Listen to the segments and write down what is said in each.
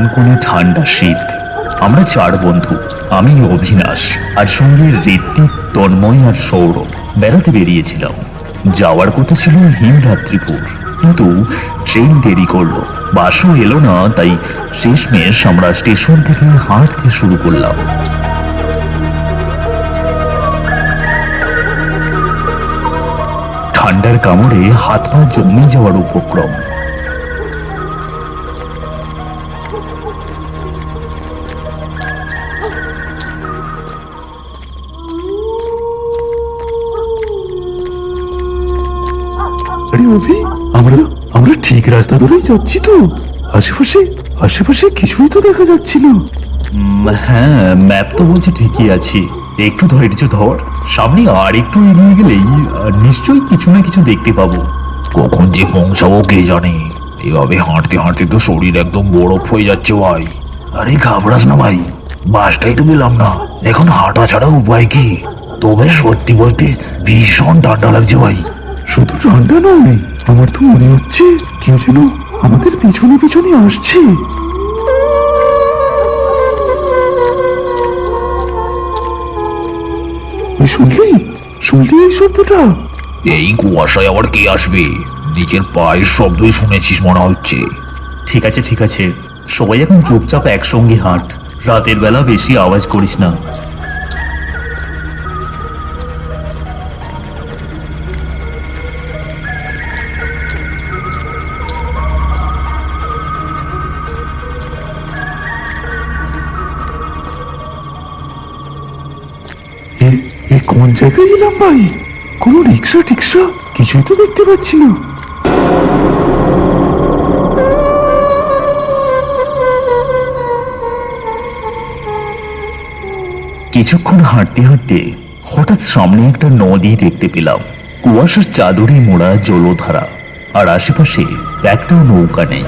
কনকনে ঠান্ডা শীত। আমরা চার বন্ধু, আমি, অভিনাশ, আর সঙ্গে ঋত্বিক, তন্ময় আর সৌরভ। বেড়াতে বেরিয়েছিলাম। যাওয়ার কথা ছিল হিমরাত্রিপুর। কিন্তু ট্রেন দেরি করল। বাসও এলো না, তাই শেষমেশ আমরা স্টেশন থেকে হাঁটতে শুরু করলাম। ঠান্ডার কামড়ে হাত পা জমে যাওয়ার উপক্রম। অভি আমরা আমরা ঠিক রাস্তা ধরেই যাচ্ছি তো। আশেপাশে আশেপাশে কিছুই তো দেখা যাচ্ছিল। হ্যাঁ ম্যাপ তো বলছে ঠিকই আছি। একটু ধৈর্য ধর। সামনে আর একটু এগিয়ে গেলেই নিশ্চয়ই কিছু না কিছু দেখতে পাবো। কখন যে পৌঁছাবো কে জানে। এভাবে হাঁটতে হাঁটতে তো শরীর একদম বরফ হয়ে যাচ্ছে ভাই। আরে ঘাবড়াস না ভাই। বাসটাই তো পেলাম না। এখন হাঁটা ছাড়া উপায় কি? তবে সত্যি বলতে ভীষণ ঠান্ডা লাগছে ভাই। শুধু ঠান্ডা নয় আমার তো মনে হচ্ছে কেউ যেন আমাদের পিছনে পিছনে আসছে। শুনলি? শুনলি এই শব্দটা? এই কুয়াশায় আবার কে আসবে? নিজের পায়ের শব্দই শুনেছিস মনে হচ্ছে। ঠিক আছে ঠিক আছে। সবাই এখন চুপচাপ একসঙ্গে হাঁট। রাতের বেলা বেশি আওয়াজ করিস না। জায়গায় ভাই কোনো রিক্সা টিক্সা কিছুই তো দেখতে পাচ্ছি না। কিছুক্ষণ হাঁটতে হাঁটতে হঠাৎ সামনে একটা নদী দেখতে পেলাম। কুয়াশার চাদরে মোড়া জলধারা, আর আশেপাশে একটাও নৌকা নেই।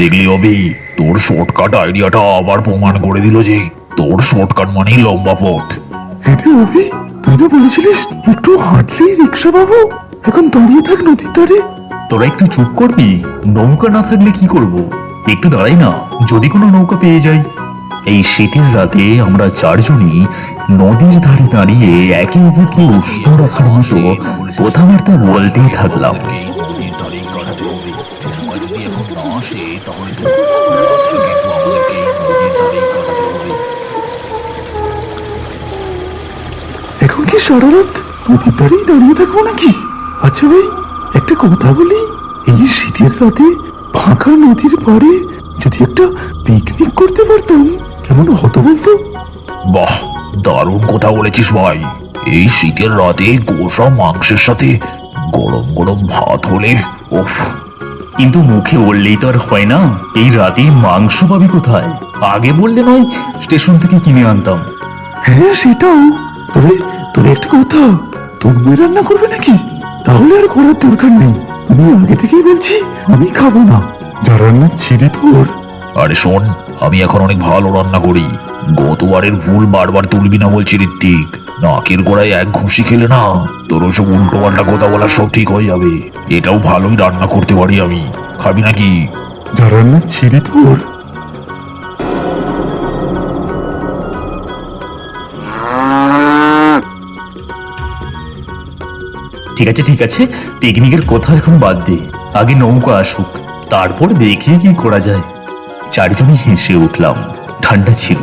দেখলি অবি তোর শর্টকাট আইডিয়াটা আবার প্রমাণ করে দিল যে তোর শর্টকাট মানেই লম্বা পথ। এতে অভি তুই না বলেছিলিস একটু হাঁটলেই রিক্সা পাবো এখন দাঁড়িয়ে থাক নদীর ধারে। তোরা একটু চুপ করবি নৌকা না থাকলে কি করব? একটু দাঁড়াই না যদি কোনো নৌকা পেয়ে যাই। এই শীতের রাতে আমরা চারজনই নদীর ধারে দাঁড়িয়ে একে অপরকে উষ্ণ রাখার মতো কথাবার্তা বলতেই থাকলাম। সারা রাত নদীর ধারেই দাঁড়িয়ে থাকব নাকি? আচ্ছা ভাই একটা কথা বলি। এই শীতের রাতে ফাঁকা নদীর পাড়ে যদি একটা পিকনিক করতে পারতাম কেমন হতো বলতো? বাহ দারুণ কথা বলেছিস ভাই। এই শীতের রাতে গোসা মাংসের সাথে গরম গরম ভাত হলে ওফ কিন্তু মুখে বললেই তো আর হয় না এই রাতে মাংস পাবি কোথায়? আগে বললে নয় স্টেশন থেকে কিনে আনতাম। হ্যাঁ সেটাও। তবে তবে একটা কথা তুমি রান্না করবে নাকি? তাহলে আর করার দরকার নেই। আমি আগে থেকেই বলছি আমি খাব না। যা রান্না ছিঁড়ে তোর। আরে শোন আমি এখন অনেক ভালো রান্না করি। গতবারের ভুল বারবার তুলবি না বলছি ঋত্বিক। নাকের গোড়ায় এক ঘুষি খেলে না তোর ওসব উল্টো পাল্টা কথা বলা সব ঠিক হয়ে যাবে। এটাও ভালোই রান্না করতে পারি আমি। খাবি নাকি? যা রান্না ছিঁড়ে তোর। ঠিক আছে ঠিক আছে। পিকনিকের কথা এখন বাদ দে। আগে নৌকা আসুক। তারপর দেখি কি করা যায়। চারজনই হেসে উঠলাম। ঠান্ডা ছিল।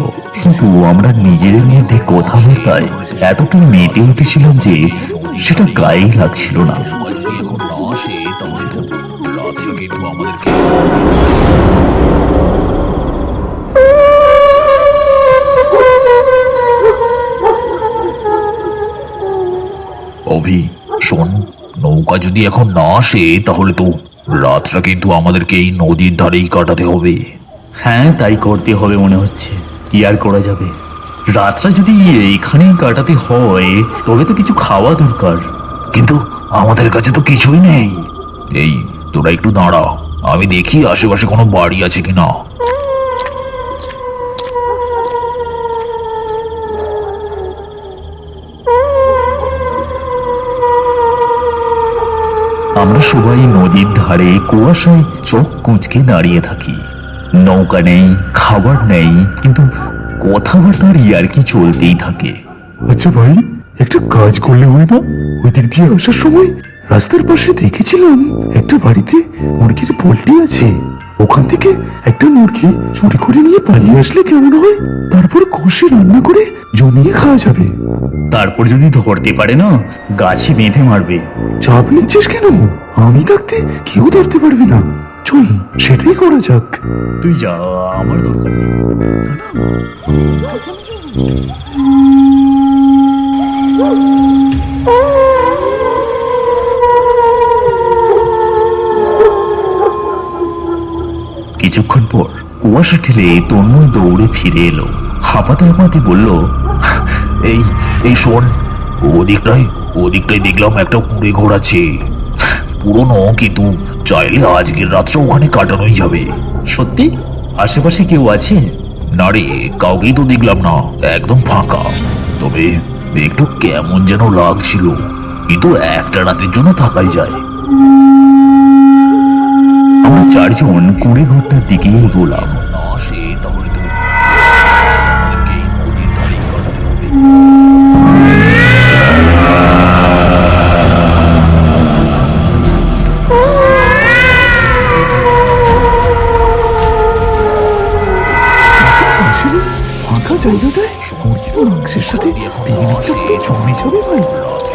কিন্তু আমরা নিজেদের মধ্যে কথা বলতায় এতটাই মেতে উঠেছিলাম যে সেটা গায়েই লাগছিল না। অভি শোন নৌকা যদি এখন না আসে তাহলে তো রাতটা কিন্তু আমাদেরকে এই নদীর ধারেই কাটাতে হবে। হ্যাঁ তাই করতে হবে মনে হচ্ছে। কি আর করা যাবে? রাতটা যদি এইখানেই কাটাতে হয় তবে তো কিছু খাওয়া দরকার। কিন্তু আমাদের কাছে তো কিছুই নেই। এই তোরা একটু দাঁড়া। আমি দেখি আশেপাশে কোনো বাড়ি আছে কিনা। আমরা সবাই নদীর ধারে কুয়াশায় চোখ কুচকে দাঁড়িয়ে থাকি। নৌকা নেই, খাবার নেই, কিন্তু কথাবার্তার আর কি চলতেই থাকে। আচ্ছা ভাই, একটা কাজ করলে হয় না? ওই দিক দিয়ে আসার সময় রাস্তার পাশে দেখেছিলাম একটা বাড়িতে মুরগির পোল্ট্রি আছে। ওখান থেকে একটা মুরগি চুরি করে নিয়ে পালিয়ে আসলে কেমন হয়? তারপর কষে রান্না করে জমিয়ে খাওয়া যাবে। তারপর যদি ধরতে পারে না গাছে বেঁধে মারবে। চাপ নিচ্ছিস কেন? আমি থাকতে কেউ ধরতে পারবে না। চল সেটাই করা যাক। তুই যা আমার দরকার নেই। কিছুক্ষণ পর কুয়াশা ঠেলে তন্ময় দৌড়ে ফিরে এলো। হাঁপাতে হাঁপাতে বলল এই এই শোন ওদিকটায় ওদিকটায় দেখলাম একটা কুড়ে ঘর আছে। পুরনো কিন্তু চাইলে আজকের রাতটা ওখানে কাটানোই যাবে। সত্যি? আশেপাশে কেউ আছে? না রে কাউকেই তো দেখলাম না একদম ফাঁকা। তবে একটু কেমন যেন লাগছিল কিন্তু একটা রাতের জন্য থাকাই যায়। আমরা চারজন কুড়ে ঘরটার দিকে এগোলাম। জায়গাটায় মুরগির মাংসের সাথে জমে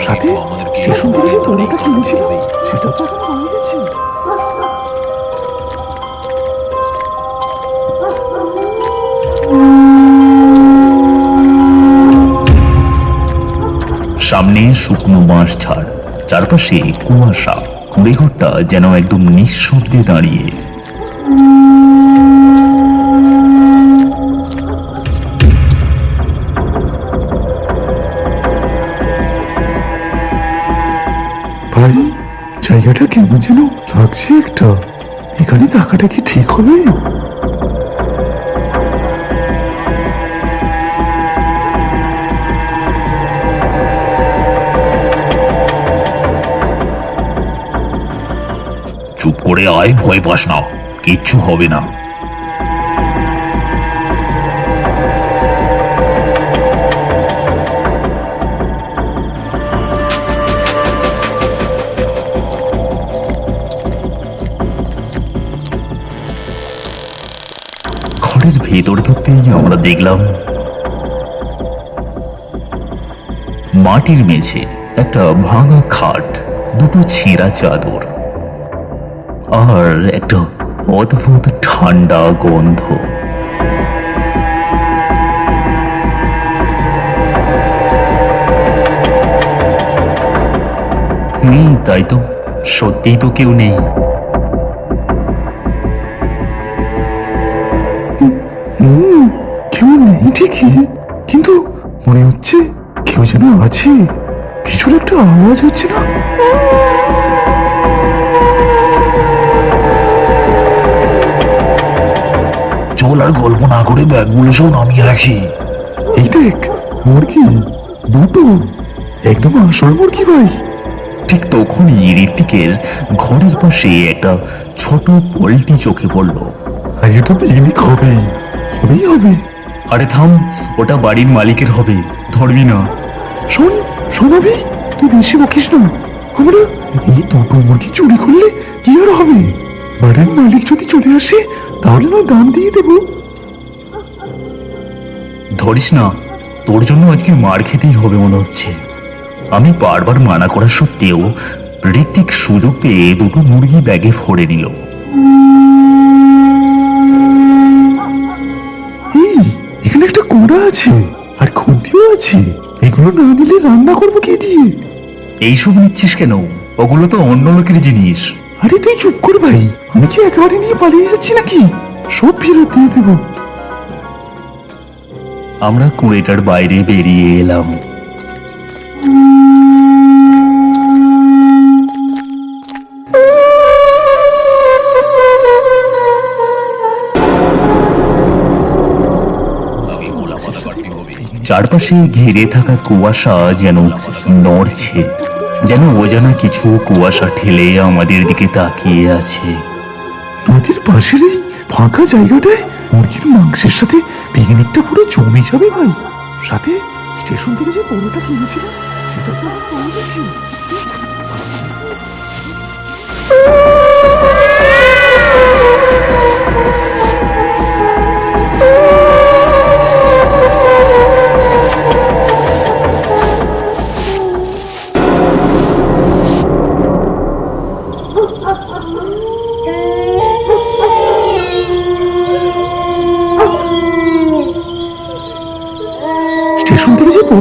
সাথে স্টেশন থেকে যে কিনেছিল সেটা তো গেছে। সামনে শুকনো বাঁশ ঝাড়, চারপাশে কুয়াশা কুড়ে ঘরটা যেন একদম নিঃশব্দে দাঁড়িয়ে। কেমন যেন লাগছে একটা। এখানে থাকাটা কি ঠিক হবে? চুপ করে আয়, ভয় পাস না। কিচ্ছু হবে না। ভেতর ঢুকতেই আমরা দেখলাম মাটির মেঝে একটা ভাঙা খাট, দুটো ছেঁড়া চাদর আর একটা অদ্ভুত ঠান্ডা গন্ধ। তাই তো। সত্যিই তো কেউ নেই। নেই ঠিকই, কিন্তু মনে হচ্ছে কেউ যেন আছে। কিছুর একটা আওয়াজ হচ্ছে না? চল আর গল্প না করে ব্যাগগুলো সব নামিয়ে রাখি। এই দেখ, মুরগি, দুটো, একদম আসল মুরগি ভাই। ঠিক তখনই ঋত্বিকের ঘরের পাশে একটা ছোট পোল্ট্রি চোখে পড়ল। আজকে তো পিকনিক হবেই হবেই হবে। আরে থাম ওটা বাড়ির মালিকের হবে ধরবি না। শোন শোনাবি তুই বেশি বকিস না। আমরা এই দুটো মুরগি চুরি করলে কি আর হবে? বাড়ির মালিক যদি চলে আসে তাহলে নয় দাম দিয়ে দেবো। ধরিস না তোর জন্য আজকে মার খেতেই হবে মনে হচ্ছে। আমি বারবার মানা করা সত্ত্বেও ঋত্বিক সুযোগ পেয়ে দুটো মুরগি ব্যাগে ভরে নিল। আছে? আর খুন্তিও আছে? এগুলো না নিলে রান্না করব কি দিয়ে? এইসব নিচ্ছিস কেন? ওগুলো তো অন্য লোকের জিনিস। আরে তুই চুপ কর ভাই। আমি কি একেবারে নিয়ে পালিয়ে যাচ্ছি নাকি? সব ফেরত দিয়ে দেবো। আমরা কুড়েটার বাইরে বেরিয়ে এলাম। চারপাশে ঘিরে থাকা কুয়াশা যেন নড়ছে, যেন অজানা কিছু কুয়াশা ঠেলে আমাদের দিকে তাকিয়ে আছে। নদীর পাশের এই ফাঁকা জায়গাটায় মুরগির মাংসের সাথে পিকনিকটা পুরো জমে যাবে ভাই। সাথে স্টেশন থেকে যে পরোটা কিনেছিলাম, সেটা তো পাওয়া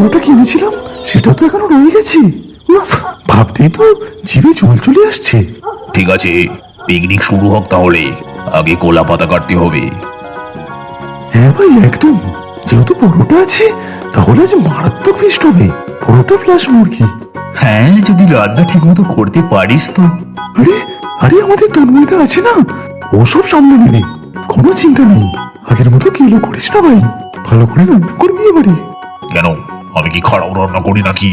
থেকে কিনেছিলাম সেটা তো এখনও রয়ে গেছে। উফ ভাবতেই তো জিভে জল চলে আসছে। ঠিক আছে পিকনিক শুরু হোক তাহলে। আগে কোলা পাতা কাটতে হবে। হ্যাঁ ভাই একদম। যেহেতু পরোটা আছে তাহলে আজ মারাত্মক ফিস্ট হবে। পরোটা প্লাস মুরগি। হ্যাঁ যদি রান্না ঠিক মতো করতে পারিস তো। আরে আরে আমাদের তন্ময়দা আছে না? ও সব সামলে নেবে। কোনো চিন্তা নেই। আগের মতো কিলো করিস না ভাই। ভালো করে রান্না করবি এবারে। কেন? আমি কি খারাপ রান্না করি নাকি?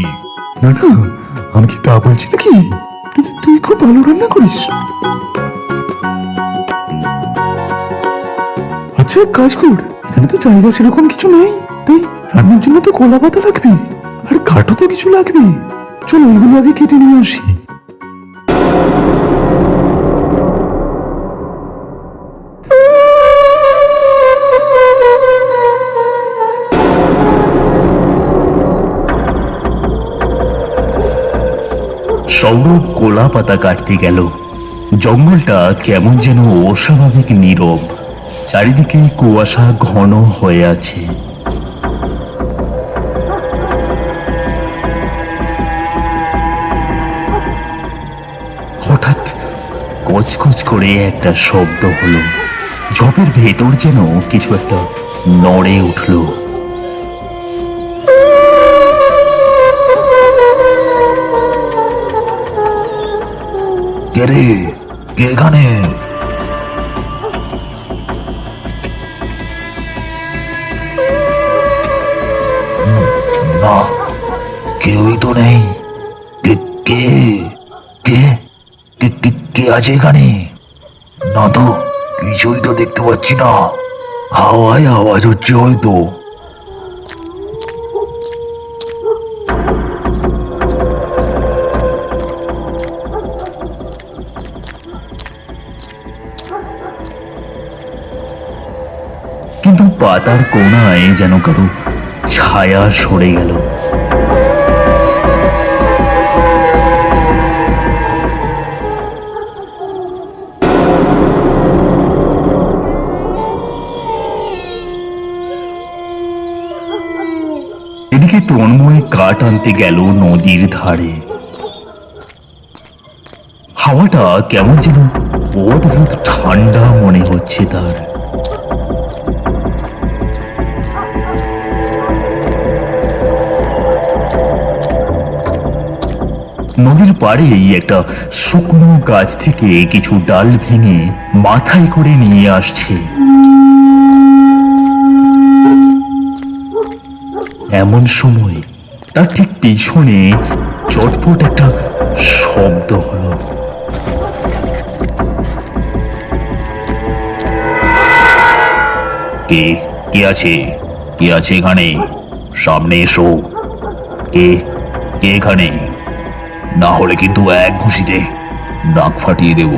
না না, আমি কি তা বলছি নাকি? তুই খুব ভালো রান্না করিস। আচ্ছা এক কাজ কর, এখানে তো জায়গা সেরকম কিছু নেই। তাই রান্নার জন্য তো কলা পাতা লাগবে, আর কাঠও তো কিছু লাগবে। চলো, এগুলো আগে কেটে নিয়ে আসি। সৌরভ কোলা পাতা কাটতে গেল। জঙ্গলটা কেমন যেন অস্বাভাবিক নীরব। চারিদিকে কুয়াশা ঘন হয়ে আছে। হঠাৎ কচকচ করে একটা শব্দ হলো। ঝোপের ভেতর যেন কিছু একটা নড়ে উঠল। কে রে কে না, কেউই তো নেই। কে কে কে কে, কে- কে আছে এখানে? না তো, কিছুই তো দেখতে পাচ্ছি না। হাওয়ায় আওয়াজ হচ্ছে হয়তো। পাতার কোনায় যেন কারও ছায়া সরে গেল। এদিকে তন্ময় কাঠ আনতে গেল নদীর ধারে। হাওয়াটা কেমন যেন অদ্ভুত ঠান্ডা মনে হচ্ছে তার। নদীর পাড়েই একটা শুকনো গাছ থেকে কিছু ডাল ভেঙে মাথায় করে নিয়ে আসছে। এমন সময় তার ঠিক পিছনে চটপট একটা শব্দ হলো। কে? কে আছে? কে আছে এখানে? সামনে এসো। কে? কে এখানে? না হলে কিন্তু এক ঘুষিতে নাক ফাটিয়ে দেব।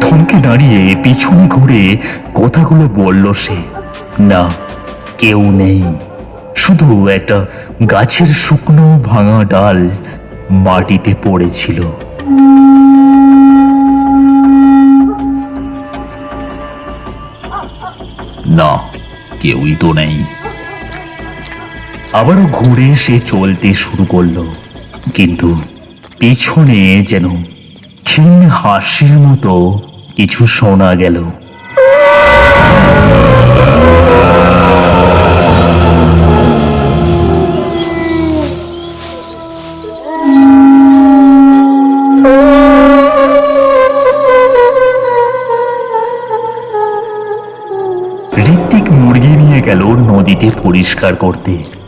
থমকে দাঁড়িয়ে পিছনে ঘুরে কথাগুলো বলল সে। না কেউ নেই। শুধু একটা গাছের শুকনো ভাঙা ডাল মাটিতে পড়েছিল। না কেউই তো নেই। আবারও ঘুরে সে চলতে শুরু করল। কিন্তু পিছনে যেন ক্ষীণ হাসির মতো কিছু শোনা গেল। ঋত্বিক মুরগি নিয়ে গেল নদীতে পরিষ্কার করতে।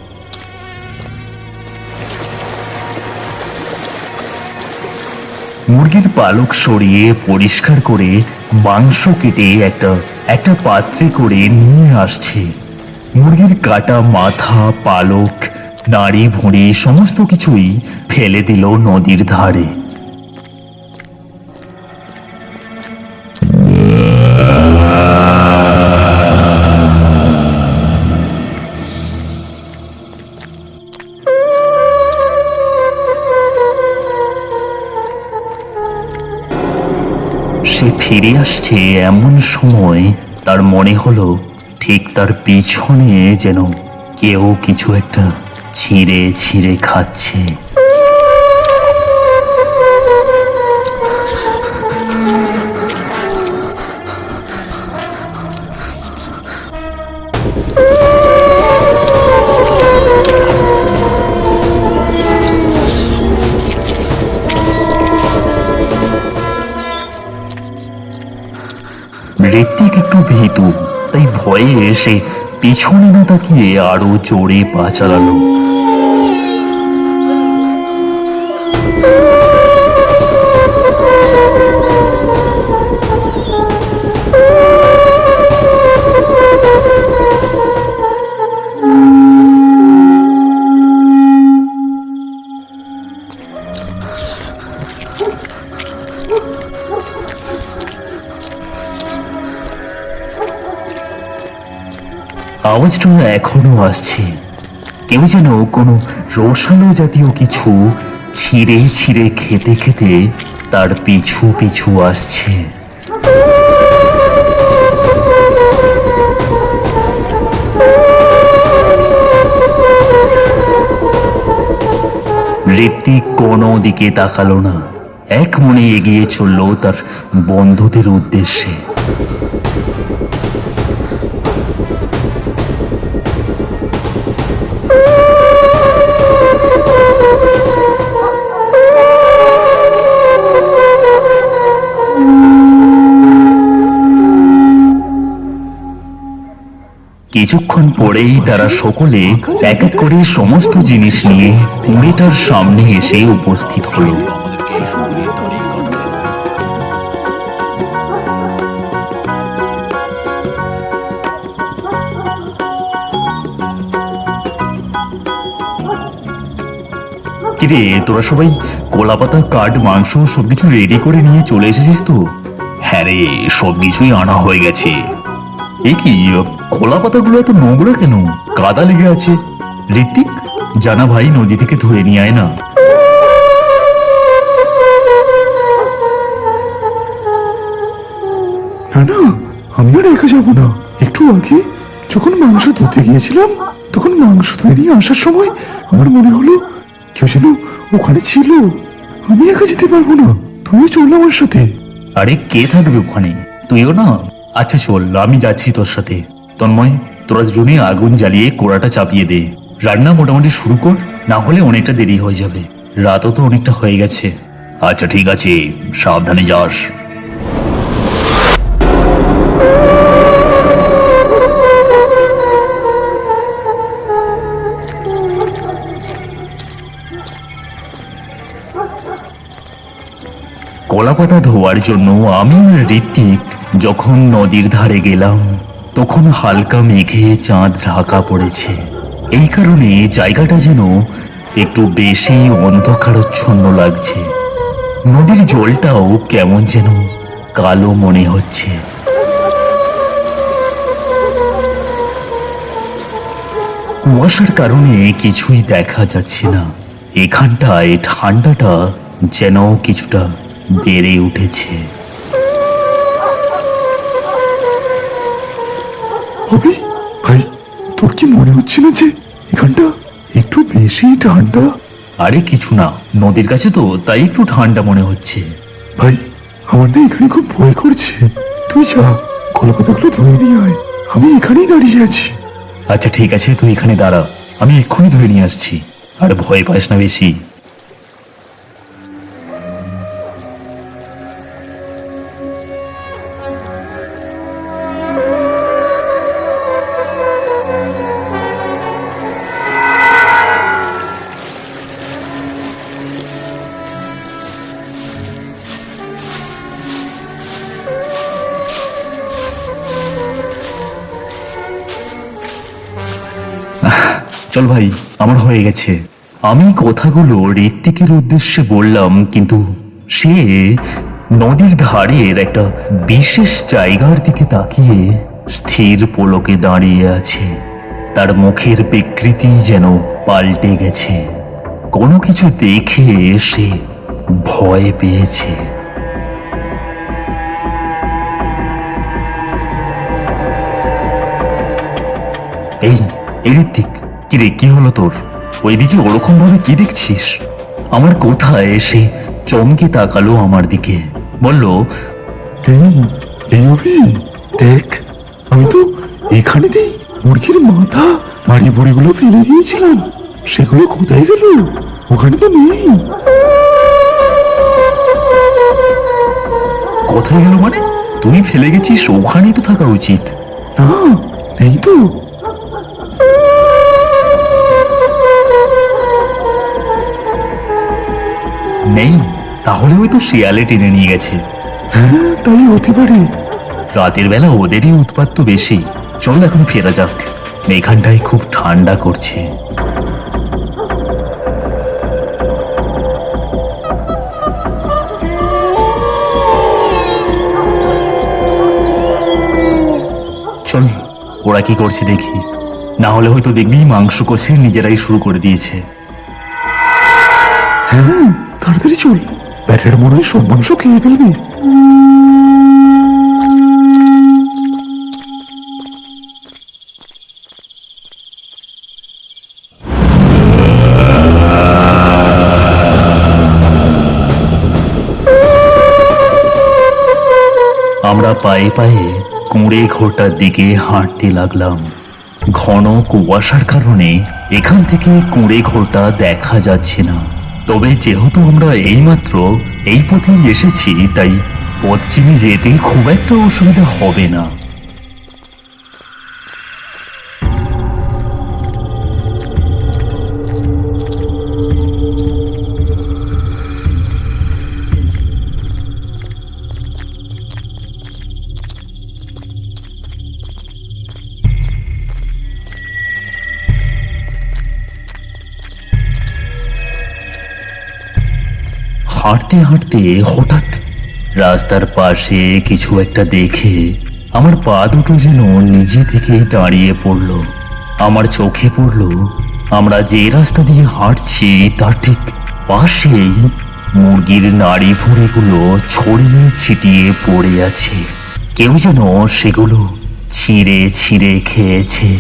মুরগির পালক সরিয়ে পরিষ্কার করে মাংস কেটে একটা একটা পাত্রে করে নিয়ে আসছে। মুরগির কাটা মাথা, পালক নাড়ি ভুঁড়ি সমস্ত কিছুই ফেলে দিল নদীর ধারে। আসছে এমন সময় তার মনে হলো ঠিক তার পিছনে যেন কেউ কিছু একটা ছিঁড়ে ছিঁড়ে খাচ্ছে। ভয়ে এসে পিছনে না তাকিয়ে আরও জোরে পা চালালো। আওয়াজটা এখনও আসছে। কেউ যেন কোনো রসালো জাতীয় কিছু ছিঁড়ে ছিঁড়ে খেতে খেতে তার পিছু পিছু আসছে। ঋত্বিক কোনো দিকে তাকালো না। এক মনে এগিয়ে চলল তার বন্ধুদের উদ্দেশ্যে। কিছুক্ষণ পরেই তারা সকলে এক এক করে সমস্ত জিনিস নিয়ে কুড়েটার সামনে এসে উপস্থিত হলো। কিরে, তোরা সবাই কলাপাতা, কাঠ, মাংস, সবকিছু রেডি করে নিয়ে চলে এসেছিস তো? হ্যাঁ রে, সবকিছুই আনা হয়ে গেছে। এ কি খোলা পাতাগুলো এত নোংরা কেন? কাদা লেগে আছে। ঋত্বিক জানা ভাই নদী থেকে ধুয়ে নিয়ে আয় না। না না আমি আর একা যাব না। একটু আগে যখন মাংস ধুতে গিয়েছিলাম তখন মাংস ধুয়ে নিয়ে আসার সময় আমার মনে হলো কেউ যেন ওখানে ছিল। আমি একা যেতে পারব না। তুইও চল আমার সাথে। আরে কে থাকবে ওখানে? তুইও না? আচ্ছা চল আমি যাচ্ছি তোর সাথে। তন্ময়, তোরা জুনে আগুন জ্বালিয়ে কোড়াটা চাপিয়ে দে। রান্না মোটামুটি শুরু কর, না হলে অনেকটা দেরি হয়ে যাবে। রাতও তো অনেকটা হয়ে গেছে। আচ্ছা ঠিক আছে, সাবধানে যাস। কলাপাতা ধোয়ার জন্য আমি ঋত্বিক যখন নদীর ধারে গেলাম তখন হালকা মেঘে চাঁদ ঢাকা পড়েছে। এই কারণে জায়গাটা যেন একটু বেশি অন্ধকারচ্ছন্ন লাগছে। নদীর জলটাও কেমন যেন কালো মনে হচ্ছে। কুয়াশার কারণে কিছুই দেখা যাচ্ছে না। এখানটায় ঠান্ডাটা যেন কিছুটা বেড়ে উঠেছে। হবে? ভাই তোর কি মনে হচ্ছে না যে এখানটা একটু বেশি ঠান্ডা? আরে কিছু না নদীর কাছে তো তাই একটু ঠান্ডা মনে হচ্ছে। ভাই আমার না এখানে খুব ভয় করছে। তুই যা কলকাতাগুলো ধরে নিয়ে আয়। আমি এখানেই দাঁড়িয়ে আছি। আচ্ছা ঠিক আছে তুই এখানে দাঁড়া। আমি এক্ষুনি ধরে নিয়ে আসছি। আর ভয় পাস না বেশি। ভাই, আমার হয়ে গেছে। আমি কথাগুলো ঋত্বিকের উদ্দেশ্যে বললাম, কিন্তু সে নদীর ধারের একটা বিশেষ জায়গার দিকে তাকিয়ে স্থির পলকে দাঁড়িয়ে আছে। তার মুখের বিকৃতি যেন পাল্টে গেছে। কোনো কিছু দেখে সে ভয় পেয়েছে। এই এই ঋত্বিক কি রে কি হলো তোর? ওইদিকে ওরকম ভাবে কি দেখছিস? আমার কোথায় এসে চমকে তাকালো আমার দিকে? বলল এই এই অভি দেখ আমি তো এখানেতেই মুরগির মাথা। নাড়ি বুড়িগুলো ফেলে গিয়েছিলাম সেগুলো কোথায় গেল? ওখানে তো নেই। কোথায় গেল মানে? তুই ফেলে গেছিস ওখানেই তো থাকা উচিত। না নেই তো। নেই? তাহলে ওই তো শিয়ালে টেনে নিয়ে গেছে। হ্যাঁ তাই হতে পারে। রাতের বেলা ওদেরই উৎপাত তো বেশি। চল এখন ফেরা যাক। এখানটায় খুব ঠান্ডা করছে। চল ওরা কি করছে দেখি। না হলে হয়তো দেখবি মাংস কষে নিজেরাই শুরু করে দিয়েছে। হ্যাঁ তাড়াতাড়ি চল। ব্যাটের মনে হয় সব মাংস খেয়ে ফেলবে। আমরা পায়ে পায়ে কুঁড়ে ঘোরটার দিকে হাঁটতে লাগলাম। ঘন কুয়াশার কারণে এখান থেকে কুঁড়ে ঘোরটা দেখা যাচ্ছে না। তবে যেহেতু আমরা এইমাত্র এই পথেই এসেছি, তাই পথ চিনে যেতে খুব একটা অসুবিধা হবে না। হাঁটতে হাঁটতে হঠাৎ রাস্তার পাশে কিছু একটা দেখে আমার পা দুটো যেন নিজে থেকেই দাঁড়িয়ে পড়ল। আমার চোখে পড়ল, আমরা যে রাস্তা দিয়ে হাঁটছি তার ঠিক পাশেই মুরগির নাড়ি ফুড়েগুলো ছড়িয়ে ছিটিয়ে পড়ে আছে। কেউ যেন সেগুলো ছিঁড়ে ছিঁড়ে খেয়েছে।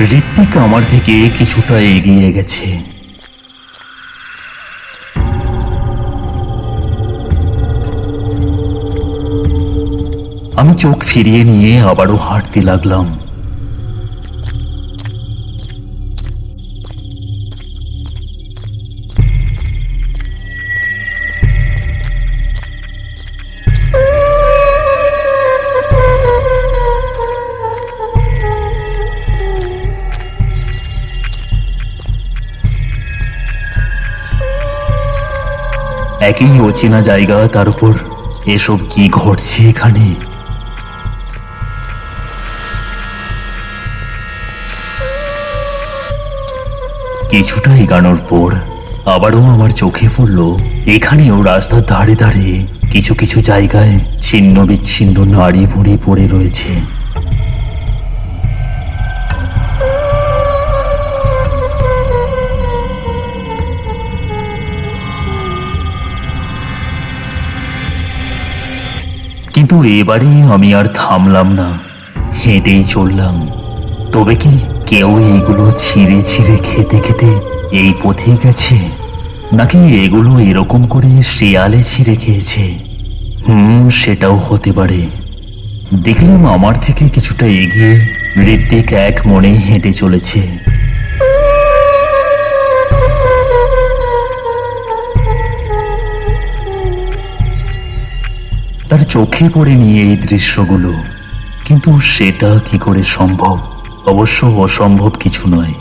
ঋত্বিক আমার থেকে কিছুটা এগিয়ে গেছে। আমি চোখ ফিরিয়ে নিয়ে আবারও হাঁটতে লাগলাম। একই অচেনা জায়গা তার উপর এসব কি ঘটছে এখানে? কিছুটা এগানোর পর আবারও আমার চোখে পড়ল, এখানেও রাস্তার ধারে ধারে কিছু কিছু জায়গায় ছিন্ন বিচ্ছিন্ন নাড়ি ভুড়ি পড়ে রয়েছে। কিন্তু এবারে আমি আর থামলাম না। হেঁটেই চললাম। তবে কি কেউ এগুলো ছিঁড়ে ছিঁড়ে খেতে খেতে এই পথেই গেছে? নাকি এগুলো এরকম করে শিয়ালে ছিঁড়ে খেয়েছে? হুম, সেটাও হতে পারে। দেখলাম আমার থেকে কিছুটা এগিয়ে ঋত্বিক এক মনে হেঁটে চলেছে। তার চোখে পড়ে নিয়ে এই দৃশ্যগুলো। কিন্তু সেটা কি করে সম্ভব? অবশ্য অসম্ভব কিছু নয়।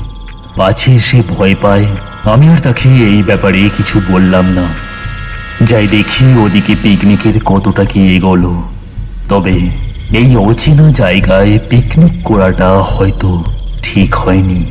পাছে সে ভয় পায়, আমি আর তাকে এই ব্যাপারে কিছু বললাম না। যাই দেখি ওদিকে পিকনিকের কতটা কি এগোলো। তবে এই অচেনা জায়গায় পিকনিক করাটা হয়তো ঠিক হয়নি।